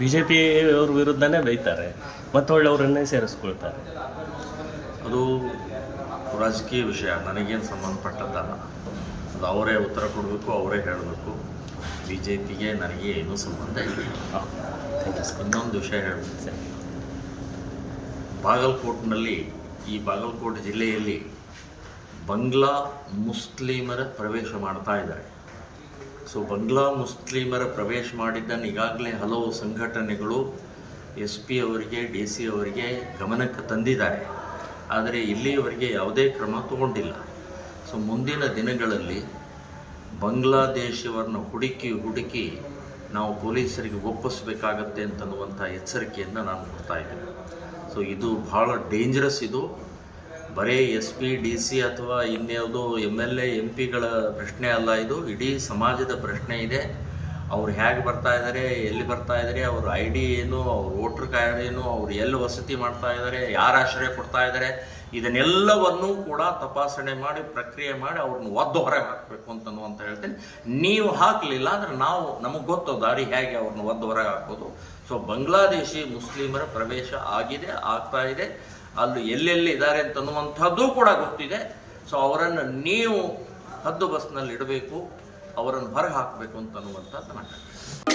B J P ಅವ್ರ ವಿರುದ್ಧನೇ ಬೈತಾರೆ. ಮತ್ತೊಳ್ಳೆ ಅವರನ್ನೇ ಸೇರಿಸ್ಕೊಳ್ತಾರೆ. ಅದು ರಾಜಕೀಯ ವಿಷಯ. ನನಗೇನು ಸಂಬಂಧಪಟ್ಟದ್ದಲ್ಲ. ಅದು ಅವರೇ ಉತ್ತರ ಕೊಡಬೇಕು ಅವರೇ ಹೇಳಬೇಕು. ಬಿ ಜೆ ಪಿಗೆ ನನಗೆ ಏನೂ ಸಂಬಂಧ ಇಲ್ಲ. ಇನ್ನೊಂದು ವಿಷಯ ಹೇಳಬೇಕು. ಸರಿ. ಬಾಗಲಕೋಟ್ನಲ್ಲಿ ಈ ಬಾಗಲಕೋಟೆ ಜಿಲ್ಲೆಯಲ್ಲಿ ಬಂಗ್ಲಾ ಮುಸ್ಲಿಮರ ಪ್ರವೇಶ ಮಾಡ್ತಾ ಇದ್ದಾರೆ. ಸೊ ಬಂಗ್ಲಾ ಮುಸ್ಲಿಮರ ಪ್ರವೇಶ ಮಾಡಿದ್ದನ್ನು ಈಗಾಗಲೇ ಹಲವು ಸಂಘಟನೆಗಳು ಎಸ್ ಪಿ ಅವರಿಗೆ, ಡಿ ಸಿ ಅವರಿಗೆ ಗಮನಕ್ಕೆ ತಂದಿದ್ದಾರೆ. ಆದರೆ ಇಲ್ಲಿಯವರೆಗೆ ಯಾವುದೇ ಕ್ರಮ ತಗೊಂಡಿಲ್ಲ. ಸೊ ಮುಂದಿನ ದಿನಗಳಲ್ಲಿ ಬಾಂಗ್ಲಾದೇಶವನ್ನು ಹುಡುಕಿ ಹುಡುಕಿ ನಾವು ಪೊಲೀಸರಿಗೆ ಒಪ್ಪಿಸಬೇಕಾಗತ್ತೆ ಅಂತನ್ನುವಂಥ ಎಚ್ಚರಿಕೆಯನ್ನು ನಾನು ಕೊಡ್ತಾ ಇದ್ದೀನಿ. ಸೊ ಇದು ಭಾಳ ಡೇಂಜರಸ್ ಇದು. ಬರೀ ಎಸ್ ಪಿ, ಡಿ ಸಿ ಅಥವಾ ಇನ್ಯಾವುದೋ ಎಂ ಎಲ್ ಎ, ಎಂ ಪಿಗಳ ಪ್ರಶ್ನೆ ಅಲ್ಲ ಇದು. ಇಡೀ ಸಮಾಜದ ಪ್ರಶ್ನೆ ಇದೆ. ಅವ್ರು ಹೇಗೆ ಬರ್ತಾ ಇದ್ದಾರೆ ಎಲ್ಲಿ ಬರ್ತಾ ಇದ್ದಾರೆ ಅವ್ರ ಐ ಡಿ ಏನು, ಅವ್ರ ವೋಟ್ರ್ ಕಾರ್ಡ್ ಏನು, ಅವ್ರು ಎಲ್ಲಿ ವಸತಿ ಮಾಡ್ತಾ ಇದ್ದಾರೆ ಯಾರು ಆಶ್ರಯ ಕೊಡ್ತಾ ಇದ್ದಾರೆ ಇದನ್ನೆಲ್ಲವನ್ನೂ ಕೂಡ ತಪಾಸಣೆ ಮಾಡಿ, ಪ್ರಕ್ರಿಯೆ ಮಾಡಿ ಅವ್ರನ್ನ ಒದ್ದು ಹೊರಗೆ ಹಾಕಬೇಕು ಅಂತ ಹೇಳ್ತೀನಿ. ನೀವು ಹಾಕಲಿಲ್ಲ ಅಂದ್ರೆ ನಾವು, ನಮಗೆ ಗೊತ್ತು ದಾರಿ ಹೇಗೆ ಅವ್ರನ್ನ ಒದ್ದು ಹೊರಗೆ ಹಾಕೋದು. ಸೊ ಬಾಂಗ್ಲಾದೇಶಿ ಮುಸ್ಲಿಮರ ಪ್ರವೇಶ ಆಗಿದೆ, ಆಗ್ತಾ ಇದೆ. ಅಲ್ಲಿ ಎಲ್ಲೆಲ್ಲಿ ಇದ್ದಾರೆ ಅಂತನ್ನುವಂಥದ್ದು ಕೂಡ ಗೊತ್ತಿದೆ. ಸೊ ಅವರನ್ನು ನೀವು ಹದ್ದು ಬಸ್ನಲ್ಲಿ ಇಡಬೇಕು. ಅವರನ್ನು ಹೊರಗೆ ಹಾಕಬೇಕು ಅಂತ ಅನ್ನುವಂಥದ್ದು ನನ್ನ